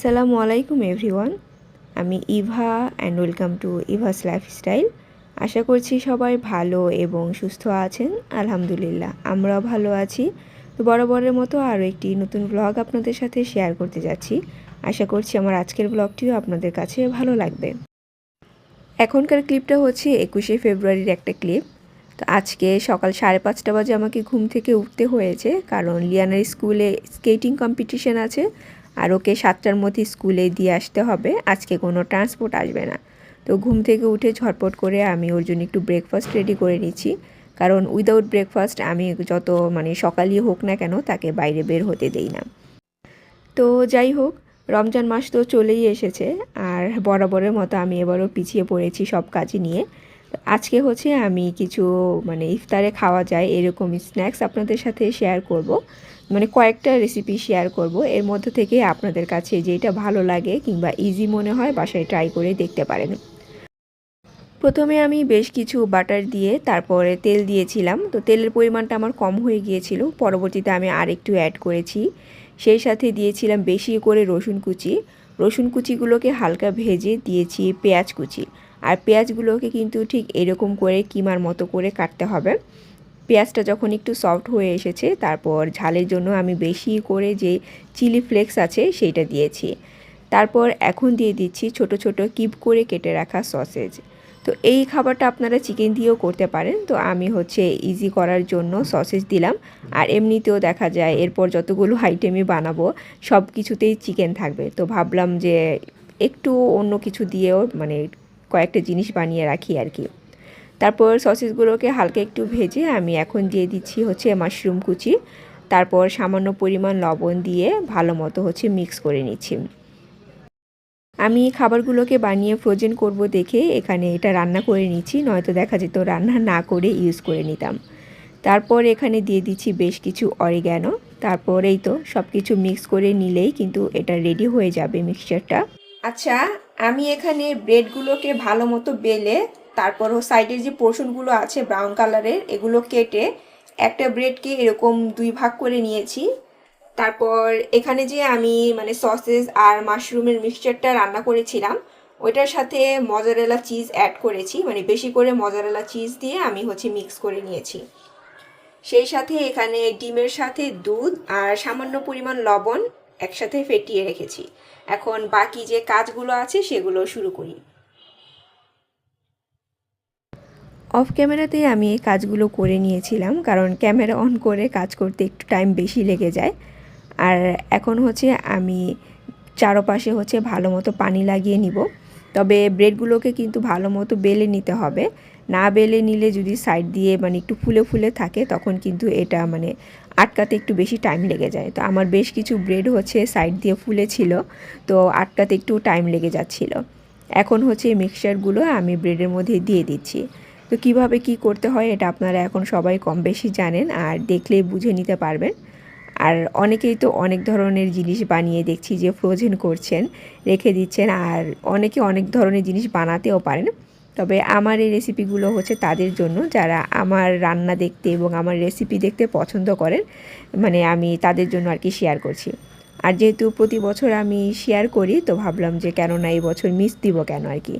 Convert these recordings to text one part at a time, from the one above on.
আসসালামু আলাইকুম, এভরিওয়ান। আমি Eva and welcome to Eva's lifestyle আশা করছি সবাই ভালো এবং সুস্থ আছেন, আলহামদুলিল্লাহ। আমরাও ভালো আছি। তো বরাবরের মতো আরও একটি নতুন ব্লগ আপনাদের সাথে শেয়ার করতে যাচ্ছি। আশা করছি আমার আজকের ব্লগটিও আপনাদের কাছে ভালো লাগবে। এখনকার ক্লিপটা হচ্ছে একুশে ফেব্রুয়ারির একটা ক্লিপ তো আজকে সকাল সাড়ে পাঁচটা বাজে আমাকে ঘুম থেকে উঠতে হয়েছে, কারণ লিয়ানার স্কুলে স্কেটিং কম্পিটিশন আছে। আর ওকে সাতটার মধ্যে স্কুলে দিয়ে আসতে হবে। আজকে কোনো ট্রান্সপোর্ট আসবে না। তো ঘুম থেকে উঠে ঝটপট করে আমি ওর জন্য একটু ব্রেকফাস্ট রেডি করে নিচ্ছি। কারণ উইদাউট ব্রেকফাস্ট আমি যত মানে সকালই হোক না কেন তাকে বাইরে বের হতে দেই না। তো যাই হোক, রমজান মাস তো চলেই এসেছে আর বরাবরের মতো আমি এবারও পিছিয়ে পড়েছি সব কাজই নিয়ে। আজকে হচ্ছে আমি কিছু মানে ইফতারে খাওয়া যায় এরকম স্ন্যাক্স আপনাদের সাথে শেয়ার করব। মানে কয়েকটা রেসিপি শেয়ার করব। এর মধ্যে থেকে আপনাদের কাছে যেটা ভালো লাগে কিংবা ইজি মনে হয় বাসায় ট্রাই করে দেখতে পারেন। প্রথমে আমি বেশ কিছু বাটার দিয়ে তারপরে তেল দিয়েছিলাম। তো তেলের পরিমাণটা আমার কম হয়ে গিয়েছিল। পরবর্তীতে আমি আর একটু অ্যাড করেছি। সেই সাথে দিয়েছিলাম বেশি করে রসুন কুচি। রসুন কুচিগুলোকে হালকা ভেজে দিয়েছি পেঁয়াজ কুচি। আর পেঁয়াজগুলোকে কিন্তু ঠিক এরকম করে কিমার মতো করে কাটতে হবে। পেঁয়াজটা যখন একটু সফট হয়ে এসেছে, তারপর ঝালের জন্য আমি বেশি করে যে চিলি ফ্লেক্স আছে, সেইটা দিয়েছি। তারপর এখন দিয়ে দিচ্ছি ছোট ছোট কিপ করে কেটে রাখা সসেজ তো এই খাবারটা আপনারা চিকেন দিয়েও করতে পারেন। তো আমি হচ্ছে ইজি করার জন্য সসেজ দিলাম। আর এমনিতেও দেখা যায়, এরপর যতগুলো আইটেমই বানাবো, সব কিছুতেই চিকেন থাকবে। তো ভাবলাম যে একটু অন্য কিছু দিয়েও মানে কয়েকটা জিনিস বানিয়ে রাখি আর কি। তারপর সসেসগুলোকে হালকা একটু ভেজে আমি এখন দিয়ে দিচ্ছি হচ্ছে মাশরুম কুচি। তারপর সামান্য পরিমাণ লবণ দিয়ে ভালো মতো হচ্ছে মিক্স করে নিচ্ছি। আমি খাবারগুলোকে বানিয়ে ফ্রোজেন করব দেখে এখানে এটা রান্না করে নিচ্ছি, নয়তো দেখা যেত রান্না না করে ইউজ করে নিতাম। তারপর এখানে দিয়ে দিচ্ছি বেশ কিছু অরিগ্যানো তারপরেই তো সব কিছু মিক্স করে নিলেই কিন্তু এটা রেডি হয়ে যাবে মিক্সচারটা আচ্ছা আমি এখানে ব্রেডগুলোকে ভালো মতো বেলে তারপর সাইডের যে পোর্শনগুলো আছে ব্রাউন কালারের এগুলো কেটে একটা ব্রেডকে এরকম দুই ভাগ করে নিয়েছি। তারপর এখানে যে আমি মানে সসেস আর মাশরুমের মিক্সচারটা রান্না করেছিলাম, ওইটার সাথে মজারেলা চিজ অ্যাড করেছি মানে বেশি করে মজারেলা চিজ দিয়ে আমি হচ্ছে মিক্স করে নিয়েছি। সেই সাথে এখানে ডিমের সাথে দুধ আর সামান্য পরিমাণ লবণ একসাথে ফেটিয়ে রেখেছি। এখন বাকি যে কাজগুলো আছে সেগুলো শুরু করি। অফ ক্যামেরাতেই আমি এই কাজগুলো করে নিয়েছিলাম, কারণ ক্যামেরা অন করে কাজ করতে একটু টাইম বেশি লেগে যায়। আর এখন হচ্ছে আমি চারপাশে হচ্ছে ভালো মতো পানি লাগিয়ে নিব। তবে ব্রেডগুলোকে কিন্তু ভালো মতো বেলে নিতে হবে। না বেলে নিলে যদি সাইড দিয়ে মানে একটু ফুলে ফুলে থাকে, তখন কিন্তু এটা মানে আটকাতে একটু বেশি টাইম লেগে যায়। তো আমার বেশ কিছু ব্রেড হচ্ছে সাইড দিয়ে ফুলে ছিল, তো আটকাতে একটু টাইম লেগে যাচ্ছিল। এখন হচ্ছে মিক্সচারগুলো আমি ব্রেডের মধ্যে দিয়ে দিচ্ছি। তো কীভাবে কি করতে হয় এটা আপনারা এখন সবাই কম বেশি জানেন আর দেখলেই বুঝে নিতে পারবেন। আর অনেকেই তো অনেক ধরনের জিনিস বানিয়ে দেখছি যে ফ্রোজেন করছেন, রেখে দিচ্ছেন আর অনেকে অনেক ধরনের জিনিস বানাতেও পারেন। তবে আমার এই রেসিপিগুলো হচ্ছে তাদের জন্য যারা আমার রান্না দেখতে এবং আমার রেসিপি দেখতে পছন্দ করেন মানে আমি তাদের জন্য আর কি শেয়ার করছি। আর যেহেতু প্রতি বছর আমি শেয়ার করি, তো ভাবলাম যে কেন না এই বছর মিস দিব কেন আর কি।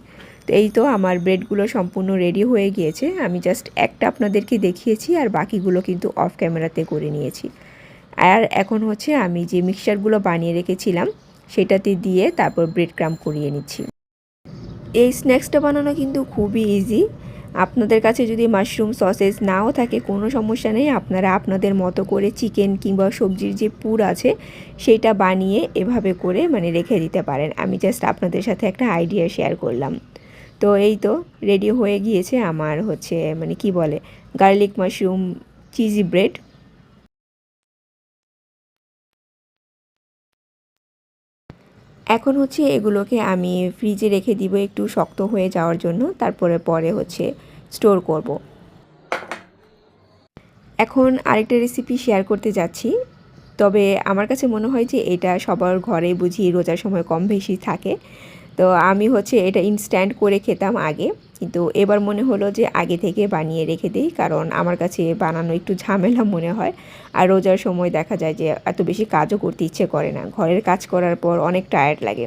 এই তো আমার ব্রেডগুলো সম্পূর্ণ রেডি হয়ে গিয়েছে। আমি জাস্ট একটা আপনাদেরকে দেখিয়েছি আর বাকিগুলো কিন্তু অফ ক্যামেরাতে করে নিয়েছি। আর এখন হচ্ছে আমি যে মিক্সচারগুলো বানিয়ে রেখেছিলাম, সেটাতে দিয়ে তারপর ব্রেড ক্রাম করিয়ে নিচ্ছি। এই স্ন্যাক্সটা বানানো কিন্তু খুবই ইজি আপনাদের কাছে যদি মাশরুম সসেস নাও থাকে, কোনো সমস্যা নেই। আপনারা আপনাদের মতো করে চিকেন কিংবা সবজির যে পুর আছে সেইটা বানিয়ে এভাবে করে মানে রেখে দিতে পারেন। আমি জাস্ট আপনাদের সাথে একটা আইডিয়া শেয়ার করলাম। তো এই তো রেডি হয়ে গিয়েছে আমার হচ্ছে মানে কি বলে গার্লিক মাশরুম চিজি ব্রেড এখন হচ্ছে এগুলোকে আমি ফ্রিজে রেখে দিব একটু শক্ত হয়ে যাওয়ার জন্য, তারপরে পরে হচ্ছে স্টোর করব। এখন আরেকটা রেসিপি শেয়ার করতে যাচ্ছি। তবে আমার কাছে মনে হয় যে এটা সবার ঘরে বুঝি রোজার সময় কম বেশি থাকে। তো আমি হচ্ছে এটা ইনস্ট্যান্ট করে খেতাম আগে। কিন্তু এবার মনে হলো যে আগে থেকে বানিয়ে রেখে দিই, কারণ আমার কাছে বানানো একটু ঝামেলা মনে হয়। আর রোজার সময় দেখা যায় যে এত বেশি কাজও করতে ইচ্ছে করে না। ঘরের কাজ করার পর অনেক টায়ার্ড লাগে।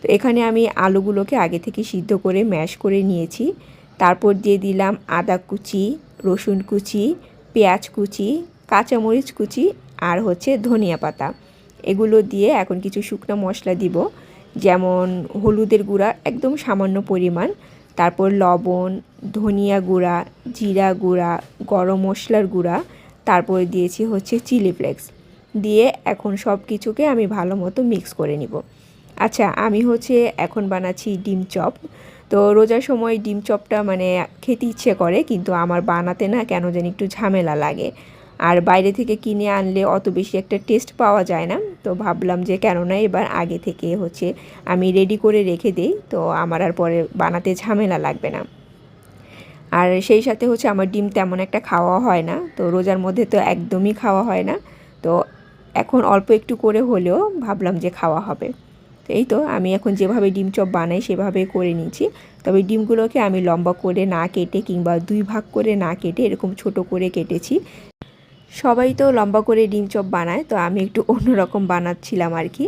তো এখানে আমি আলুগুলোকে আগে থেকে সিদ্ধ করে ম্যাশ করে নিয়েছি। তারপর দিয়ে দিলাম আদা কুচি, রসুন কুচি, পেঁয়াজ কুচি, কাঁচামরিচ কুচি আর হচ্ছে ধনিয়া পাতা। এগুলো দিয়ে এখন কিছু শুকনো মশলা দিব। যেমন হলুদের গুঁড়া একদম সামান্য পরিমাণ। তারপর লবণ, ধনিয়া গুঁড়া, জিরা গুঁড়া, গরম মশলার গুঁড়া। তারপর দিয়েছি হচ্ছে চিলি ফ্লেক্স। দিয়ে এখন সব কিছুকে আমি ভালো মতো মিক্স করে নিব। আচ্ছা আমি হচ্ছে এখন বানাচ্ছি ডিম চপ। তো রোজার সময় ডিম চপটা মানে খেতে ইচ্ছে করে, কিন্তু আমার বানাতে না কেন যেন একটু ঝামেলা লাগে। আর বাইরে থেকে কিনে আনলে অত বেশি একটা টেস্ট পাওয়া যায় না। তো ভাবলাম যে কেননা এবার আগে থেকে হচ্ছে আমি রেডি করে রেখে দিই, তো আমার আর পরে বানাতে ঝামেলা লাগবে না। আর সেই সাথে হচ্ছে আমার ডিম তেমন একটা খাওয়া হয় না, তো রোজার মধ্যে তো একদমই খাওয়া হয় না। তো এখন অল্প একটু করে হলেও ভাবলাম যে খাওয়া হবে। তো এই তো আমি এখন যেভাবে ডিম চপ বানাই সেভাবে করে নিয়েছি। তবে ডিমগুলোকে আমি লম্বা করে না কেটে কিংবা দুই ভাগ করে না কেটে এরকম ছোট করে কেটেছি সবাই তো লম্বা করে ডিম চপ বানায়, তো আমি একটু অন্যরকম বানাচ্ছিলাম আর কি।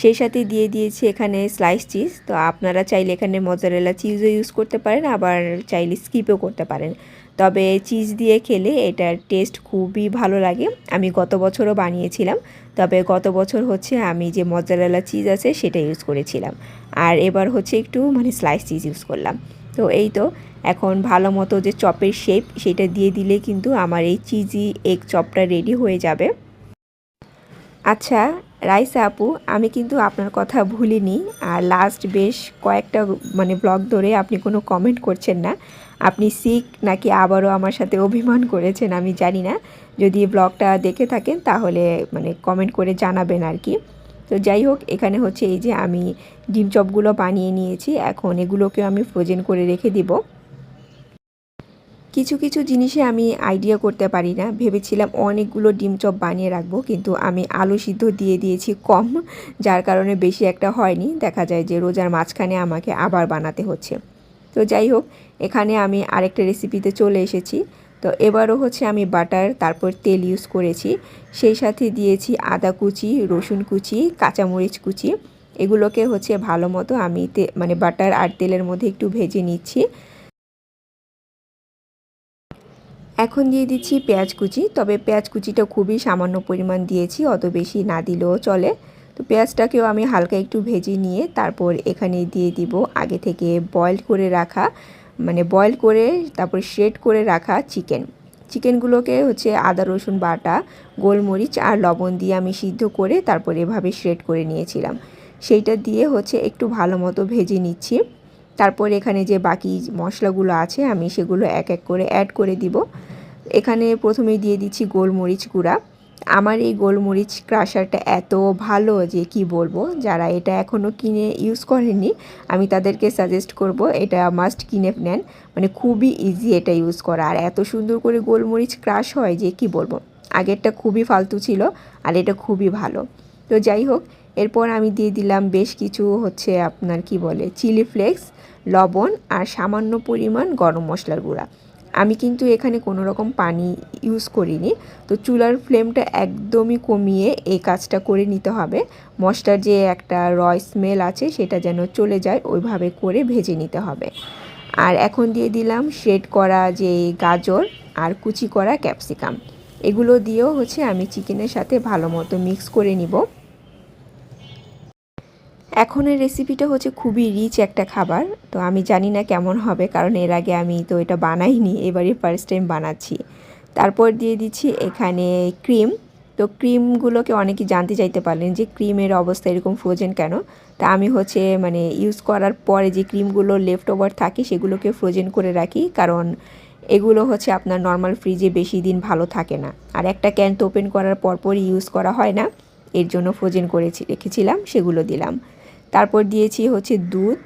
সেই সাথে দিয়ে দিয়েছি এখানে স্লাইস চিজ তো আপনারা চাইলে এখানে মজারেলা চিজও ইউজ করতে পারেন, আবার চাইলে স্কিপও করতে পারেন। তবে চিজ দিয়ে খেলে এটার টেস্ট খুবই ভালো লাগে। আমি গত বছরও বানিয়েছিলাম, তবে গত বছর হচ্ছে আমি যে মজারেলা চিজ আছে সেটা ইউজ করেছিলাম। আর এবার হচ্ছে একটু মানে স্লাইস চিজ ইউজ করলাম। তো এই তো এখন ভালো মতো যে চপের শেপ সেটা দিয়ে দিলে কিন্তু আমার এই চিজি এগ চপটা রেডি হয়ে যাবে। আচ্ছা রাইসা আপু, আমি কিন্তু আপনার কথা ভুলিনি আর লাস্ট বেশ কয়েকটা মানে ব্লগ ধরে আপনি কোনো কমেন্ট করছেন না। আপনি সিক নাকি আবারও আমার সাথে অভিমান করেছেন আমি জানি না। যদি ব্লগটা দেখে থাকেন তাহলে মানে কমেন্ট করে জানাবেন আর কি তো যাই হোক, এখানে হচ্ছে এই যে আমি ডিম চপগুলো বানিয়ে নিয়েছি। এখন এগুলোকেও আমি ফ্রোজেন করে রেখে দিব। কিছু কিছু জিনিসে আমি আইডিয়া করতে পারি না। ভেবেছিলাম অনেকগুলো ডিম চপ বানিয়ে রাখব, কিন্তু আমি আলু সিদ্ধ দিয়ে দিয়েছি কম, যার কারণে বেশি একটা হয়নি। দেখা যায় যে রোজার মাঝখানে আমাকে আবার বানাতে হচ্ছে। তো যাই হোক, এখানে আমি আরেকটা রেসিপিতে চলে এসেছি। তো এবারও হচ্ছে আমি বাটার, তারপর তেল ইউজ করেছি। সেই সাথে দিয়েছি আদা কুচি, রসুন কুচি, কাঁচামরিচ কুচি। এগুলোকে হচ্ছে ভালো মতো আমি মানে বাটার আর তেলের মধ্যে একটু ভেজে নিচ্ছি। এখন দিয়ে দিচ্ছি পেঁয়াজ কুচি। তবে পেঁয়াজ কুচিটা খুবই সামান্য পরিমাণ দিয়েছি, অত বেশি না দিলেও চলে। তো পেঁয়াজটাকেও আমি হালকা একটু ভেজে নিয়ে তারপর এখানে দিয়ে দিব। আগে থেকে বয়েল করে রাখা মানে বয়েল করে তারপর শেড করে রাখা চিকেন চিকেনগুলোকে হচ্ছে আদা, রসুন বাটা, গোলমরিচ আর লবণ দিয়ে আমি সিদ্ধ করে তারপর এভাবে শ্রেড করে নিয়েছিলাম। সেইটা দিয়ে হচ্ছে একটু ভালো মতো ভেজে নিচ্ছি। তারপর এখানে যে বাকি মশলাগুলো আছে, আমি সেগুলো এক এক করে অ্যাড করে দিব। এখানে প্রথমে দিয়ে দিচ্ছি গোলমরিচ গুঁড়া। আমার এই গোলমরিচ ক্রাশারটা এত ভালো যে কি বলব, যারা এটা এখনও কিনে ইউজ করেননি, আমি তাদেরকে সাজেস্ট করব এটা মাস্ট কিনে নেন। মানে খুবই ইজি এটা ইউজ করা। আর এত সুন্দর করে গোলমরিচ ক্রাশ হয় যে কি বলব, আগেরটা খুবই ফালতু ছিল আর এটা খুবই ভালো। তো যাই হোক, এরপর আমি দিয়ে দিলাম বেশ কিছু হচ্ছে আপনার কি বলে চিলি ফ্লেক্স লবণ আর সামান্য পরিমাণ গরম মশলার গুঁড়া। আমি কিন্তু এখানে কোনো রকম পানি ইউজ করিনি। তো চুলার ফ্লেমটা একদমই কমিয়ে এই কাজটা করে নিতে হবে। মশলার যে একটা রয় স্মেল আছে, সেটা যেন চলে যায়, ওইভাবে করে ভেজে নিতে হবে। আর এখন দিয়ে দিলাম শেড করা যে গাজর আর কুচি করা ক্যাপসিকাম এগুলো দিয়েও হচ্ছে আমি চিকেনের সাথে ভালো মতো মিক্স করে নিব। এখনের রেসিপিটা হচ্ছে খুবই রিচ একটা খাবার, তো আমি জানি না কেমন হবে, কারণ এর আগে আমি তো এটা বানাইনি এবারে ফার্স্ট টাইম বানাচ্ছি। তারপর দিয়ে দিচ্ছি এখানে ক্রিম তো ক্রিমগুলোকে অনেকে জানতে চাইতে পারলেন যে ক্রিমের অবস্থা এরকম ফ্রোজেন কেন? তা আমি হচ্ছে মানে ইউজ করার পরে যে ক্রিমগুলো লেফট ওভার থাকে সেগুলোকে ফ্রোজেন করে রাখি, কারণ এগুলো হচ্ছে আপনার নর্মাল ফ্রিজে বেশি দিন ভালো থাকে না। আর একটা ক্যান তো ওপেন করার পরপরই ইউজ করা হয় না, এর জন্য ফ্রোজেন করেছি, রেখেছিলাম, সেগুলো দিলাম। তারপর দিয়েছি হচ্ছে দুধ,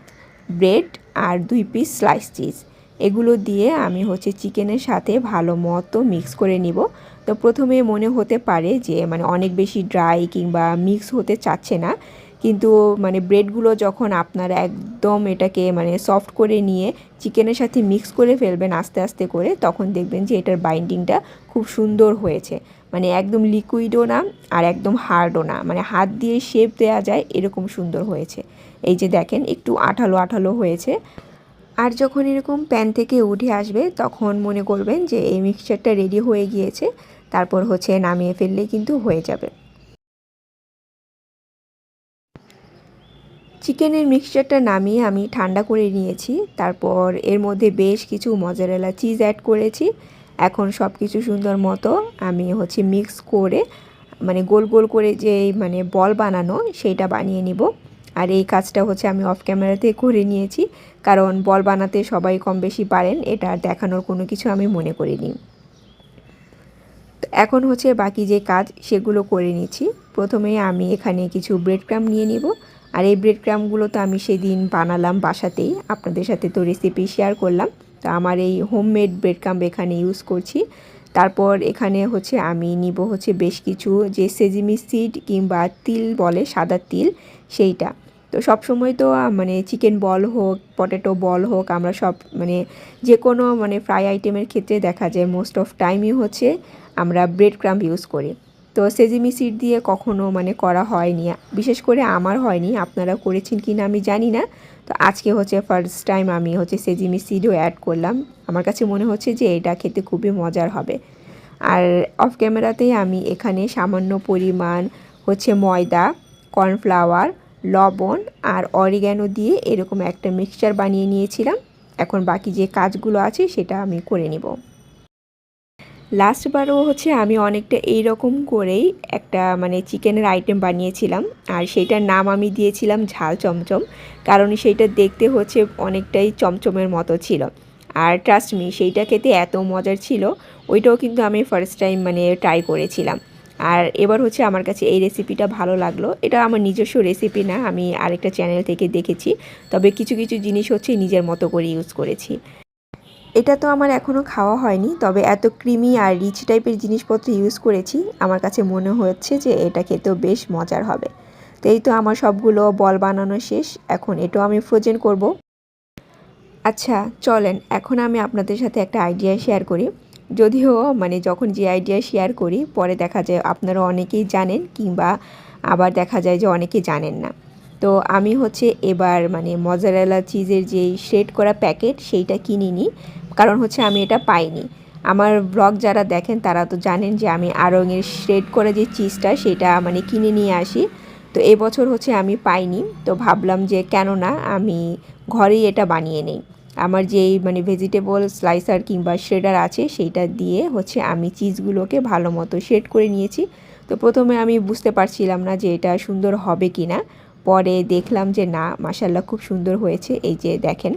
ব্রেড আর দুই পিস স্লাইস চিজ এগুলো দিয়ে আমি হচ্ছে চিকেনের সাথে ভালো মতো মিক্স করে নিব। তো প্রথমে মনে হতে পারে যে মানে অনেক বেশি ড্রাই কিংবা মিক্স হতে চাচ্ছে না। কিন্তু মানে ব্রেডগুলো যখন আপনারা একদম এটাকে মানে সফট করে নিয়ে চিকেনের সাথে মিক্স করে ফেলবেন আস্তে আস্তে করে, তখন দেখবেন যে এটার বাইন্ডিংটা খুব সুন্দর হয়েছে। মানে একদম লিকুইডও না আর একদম হার্ডও না। মানে হাত দিয়ে শেপ দেওয়া যায় এরকম সুন্দর হয়েছে। এই যে দেখেন, একটু আঠালো আঠালো হয়েছে। আর যখন এরকম প্যান থেকে উঠে আসবে, তখন মনে করবেন যে এই মিক্সচারটা রেডি হয়ে গিয়েছে। তারপর হচ্ছে নামিয়ে ফেললে কিন্তু হয়ে যাবে। চিকেনের মিক্সচারটা নামিয়ে আমি ঠান্ডা করে নিয়েছি। তারপর এর মধ্যে বেশ কিছু মজারেলা চিজ অ্যাড করেছি। এখন সব কিছু সুন্দর মতো আমি হচ্ছে মিক্স করে মানে গোল গোল করে যে মানে বল বানানো সেইটা বানিয়ে নিব। আর এই কাজটা হচ্ছে আমি অফ ক্যামেরাতে করে নিয়েছি। কারণ বল বানাতে সবাই কম বেশি পারেন, এটা দেখানোর কোনো কিছু আমি মনে করিনি। এখন হচ্ছে বাকি যে কাজ, সেগুলো করে নিচ্ছি। প্রথমে আমি এখানে কিছু ব্রেড ক্রাম নিয়ে নিব। আর এই ব্রেড ক্রামগুলো তো আমি সেদিন বানালাম বাসাতেই, আপনাদের সাথে তো রেসিপি শেয়ার করলাম। তো আমার এই হোমমেড ব্রেড ক্রাম এখানে ইউজ করছি। তারপর এখানে হচ্ছে আমি নিব হচ্ছে বেশ কিছু যে সেজিমি সিড কিংবা তিল বলে, সাদা তিল, সেইটা। তো সব সময় তো মানে চিকেন বল হোক পটেটো বল হোক, আমরা সব মানে যে কোনো মানে ফ্রাই আইটেমের ক্ষেত্রে দেখা যায় মোস্ট অফ টাইমই হচ্ছে আমরা ব্রেড ক্রাম্প ইউজ করি। তো সেজিমি সিড দিয়ে কখনো মানে করা হয়নি। বিশেষ করে আমার হয়নি, আপনারা করেছেন কি না আমি জানি না। তো আজকে হচ্ছে ফার্স্ট টাইম আমি হচ্ছে সেজিমি সিডও অ্যাড করলাম। আমার কাছে মনে হচ্ছে যে এটা খেতে খুবই মজার হবে। আর অফ ক্যামেরাতেই আমি এখানে সামান্য পরিমাণ হচ্ছে ময়দা কর্নফ্লাওয়ার লবণ আর অরিগ্যানো দিয়ে এরকম একটা মিক্সচার বানিয়ে নিয়েছিলাম। এখন বাকি যে কাজগুলো আছে সেটা আমি করে নিব। লাস্টবারও হচ্ছে আমি অনেকটা এই রকম করেই একটা মানে চিকেনের আইটেম বানিয়েছিলাম। আর সেইটার নাম আমি দিয়েছিলাম ঝাল চমচম, কারণ সেইটা দেখতে হচ্ছে অনেকটাই চমচমের মতো ছিল। আর ট্রাস্ট মি সেইটা খেতে এত মজার ছিল, ওইটাও কিন্তু আমি ফার্স্ট টাইম মানে ট্রাই করেছিলাম। আর এবার হচ্ছে আমার কাছে এই রেসিপিটা ভালো লাগল। এটা আমার নিজস্ব রেসিপি না, আমি আরেকটা চ্যানেল থেকে দেখেছি, তবে কিছু কিছু জিনিস হচ্ছে নিজের মতো করে ইউজ করেছি। এটা তো আমার এখনও খাওয়া হয়নি, তবে এত ক্রিমি আর রিচ টাইপের জিনিসপত্র ইউজ করেছি, আমার কাছে মনে হচ্ছে যে এটা খেতেও বেশ মজার হবে। তো এই তো আমার সবগুলো বল বানানো শেষ, এখন এটাও আমি ফ্রোজেন করব। আচ্ছা চলেন, এখন আমি আপনাদের সাথে একটা আইডিয়া শেয়ার করি। যদিও মানে যখন যে আইডিয়া শেয়ার করি, পরে দেখা যায় আপনারা অনেকেই জানেন কিংবা আবার দেখা যায় যে অনেকে জানেন না। তো আমি হচ্ছে এবার মানে মজারেলা চিজের যেই শ্রেড করা প্যাকেট সেইটা কিনিনি কারণ হচ্ছে আমি এটা পাইনি। আমার ব্লগ যারা দেখেন, তারা তো জানেন যে আমি আরঙের শ্রেড করে যে চিজটা সেটা মানে কিনে নিয়ে আসি। তো এবছর হচ্ছে আমি পাইনি। তো ভাবলাম যে কেন না, আমি ঘরেই এটা বানিয়ে নেই। আমার যেই মানে ভেজিটেবল স্লাইসার কিংবা শ্রেডার আছে, সেইটা দিয়ে হচ্ছে আমি চিজগুলোকে ভালো মতো শেড করে নিয়েছি। তো প্রথমে আমি বুঝতে পারছিলাম না যে এটা সুন্দর হবে কি না পরে দেখলাম যে না মাসাল্লাহ খুব সুন্দর হয়েছে। এই যে দেখেন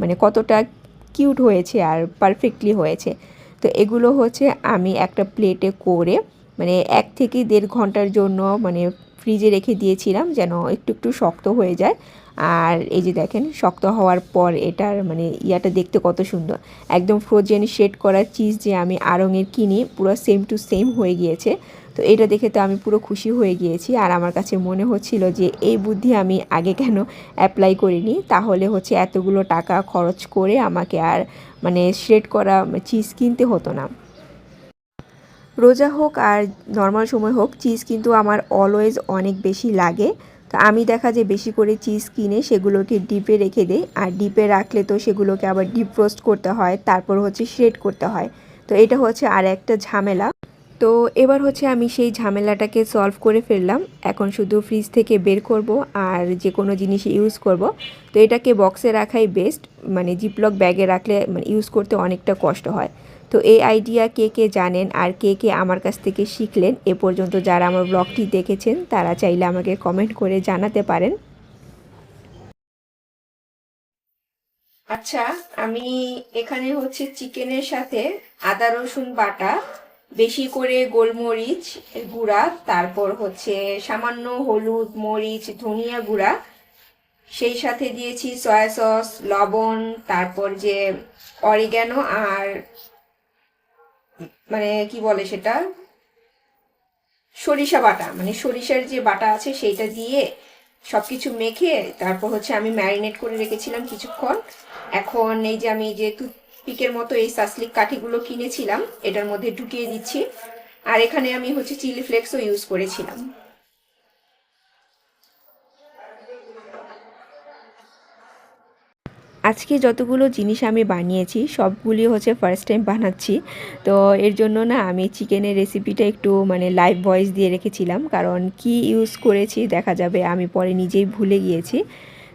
মানে কতটা কিউট হয়েছে আর পারফেক্টলি হয়েছে। তো এগুলো হচ্ছে আমি একটা প্লেটে করে মানে এক থেকে দেড় ঘণ্টার জন্য মানে ফ্রিজে রেখে দিয়েছিলাম যেন একটু একটু শক্ত হয়ে যায়। আর এই যে দেখেন, শক্ত হওয়ার পর এটার মানে ইয়াটা দেখতে কত সুন্দর। একদম ফ্রোজেন শেড করা চিজ যে আমি আড়ঙের কিনি, পুরো সেম টু সেম হয়ে গিয়েছে। তো এটা দেখে তো আমি পুরো খুশি হয়ে গিয়েছি। আর আমার কাছে মনে হচ্ছিল যে, এই বুদ্ধি আমি আগে কেন অ্যাপ্লাই করিনি? তাহলে হচ্ছে এতগুলো টাকা খরচ করে আমাকে আর মানে শ্রেড করা চিজ কিনতে হতো না। রোজা হোক আর নর্মাল সময় হোক চিজ কিন্তু আমার অলওয়েজ অনেক বেশি লাগে। তো আমি দেখা যায় বেশি করে চিজ কিনে সেগুলোকে ডিপে রেখে দেই। আর ডিপে রাখলে তো সেগুলোকে আবার ডিপ রোস্ট করতে হয়, তারপর হচ্ছে শ্রেড করতে হয়। তো এটা হচ্ছে আর একটা ঝামেলা। তো এবার হচ্ছে আমি সেই ঝামেলাটাকে সলভ করে ফেললাম। এখন শুধু ফ্রিজ থেকে বের করব আর যে কোনো জিনিস ইউজ করব। তো এটাকে বক্সে রাখাই বেস্ট মানে জিপলক ব্যাগে রাখলে মানে ইউজ করতে অনেকটা কষ্ট হয়। তো এই আইডিয়া কে কে জানেন আর কে কে আমার কাছ থেকে শিখলেন এ পর্যন্ত যারা আমার ব্লগটি দেখেছেন, তারা চাইলে আমাকে কমেন্ট করে জানাতে পারেন। আচ্ছা আমি এখানে হচ্ছে চিকেনের সাথে আদা রসুন বাটা বেশি করে গোলমরিচ গুঁড়া, তারপর হচ্ছে সামান্য হলুদ মরিচ, ধনিয়া গুঁড়া, সেই সাথে দিয়েছি সয়া সস লবণ, তারপর যে অরিগ্যানো আর মানে কি বলে সেটা? সরিষা বাটা মানে সরিষার যে বাটা আছে সেইটা দিয়ে সব কিছু মেখে তারপর হচ্ছে আমি ম্যারিনেট করে রেখেছিলাম কিছুক্ষণ। এখন এই যে আমি যে টুথপিকের মতো এই সাসলিক কাঠিগুলো কিনেছিলাম, এটার মধ্যে ঢুকিয়ে দিচ্ছি। আর এখানে আমি হচ্ছে চিলি ফ্লেক্সও ইউজ করেছিলাম। আজকে যতগুলো জিনিস আমি বানিয়েছি, সবগুলি হচ্ছে ফার্স্ট টাইম বানাচ্ছি। তো এর জন্য না আমি চিকেনের রেসিপিটা একটু মানে লাইভ ভয়েস দিয়ে রেখেছিলাম, কারণ কি ইউজ করেছি দেখা যাবে, আমি পরে নিজেই ভুলে গিয়েছি।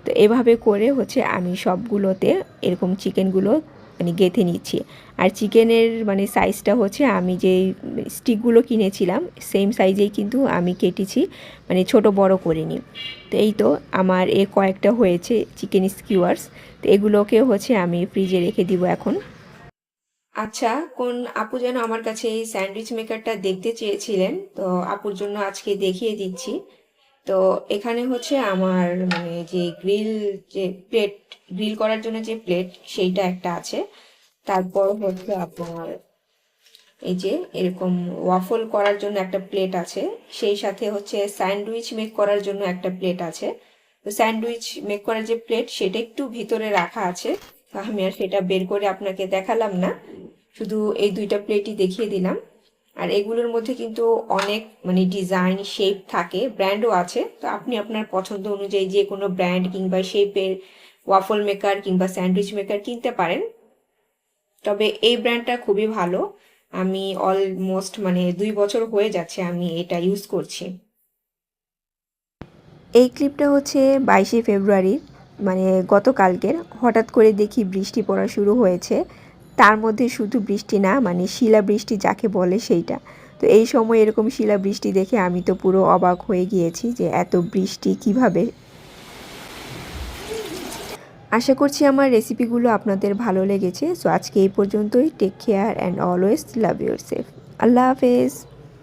তো এভাবে করে হচ্ছে আমি সবগুলোতে এরকম চিকেনগুলো মানে গেঁথে নিচ্ছি। আর চিকেনের মানে সাইজটা হচ্ছে আমি যে স্টিকগুলো কিনেছিলাম সেম সাইজেই কিন্তু আমি কেটেছি মানে ছোট বড় করিনি। তো এই তো আমার এ কয়েকটা হয়েছে চিকেন স্কিওয়ার্স তো এগুলোকে হচ্ছে আমি ফ্রিজে রেখে দিব এখন। আচ্ছা কোন আপু যেন আমার কাছে এই স্যান্ডউইচ মেকারটা দেখতে চেয়েছিলেন, তো আপুর জন্য আজকে দেখিয়ে দিচ্ছি। তো এখানে হচ্ছে আমার মানে যে গ্রিল যে প্লেট গ্রিল করার জন্য যে প্লেট সেইটা একটা আছে। তারপর হচ্ছে আপনার এই যে এরকম ওয়াফল করার জন্য একটা প্লেট আছে। সেই সাথে হচ্ছে স্যান্ডউইচ মেক করার জন্য একটা প্লেট আছে। তো স্যান্ডউইচ মেক করার যে প্লেট সেটা একটু ভিতরে রাখা আছে। আমি আর সেটা বের করে আপনাকে দেখালাম না। শুধু এই দুইটা প্লেটই দেখিয়ে দিলাম। আর এগুলোর মধ্যে কিন্তু অনেক মানে ডিজাইন শেপ থাকে ব্র্যান্ডও আছে। তো আপনি আপনার পছন্দ অনুযায়ী যে কোনো ব্র্যান্ড কিংবা শেপের ওয়াফল মেকার কিংবা স্যান্ডউইচ মেকার কিনতে পারেন। তবে এই ব্র্যান্ডটা খুবই ভালো। আমি অলমোস্ট মানে দুই বছর হয়ে যাচ্ছে আমি এটা ইউজ করছি। এই ক্লিপটা হচ্ছে বাইশে ফেব্রুয়ারির মানে গতকালকের। হঠাৎ করে দেখি বৃষ্টি পড়া শুরু হয়েছে। তার মধ্যে শুধু বৃষ্টি না মানে শিলাবৃষ্টি যাকে বলে সেইটা। তো এই সময় এরকম শিলাবৃষ্টি দেখে আমি তো পুরো অবাক হয়ে গিয়েছি যে এত বৃষ্টি কীভাবে। আশা করছি আমার রেসিপিগুলো আপনাদের ভালো লেগেছে। সো আজকে এই পর্যন্তই। Take care and always love yourself আল্লাহ হাফেজ।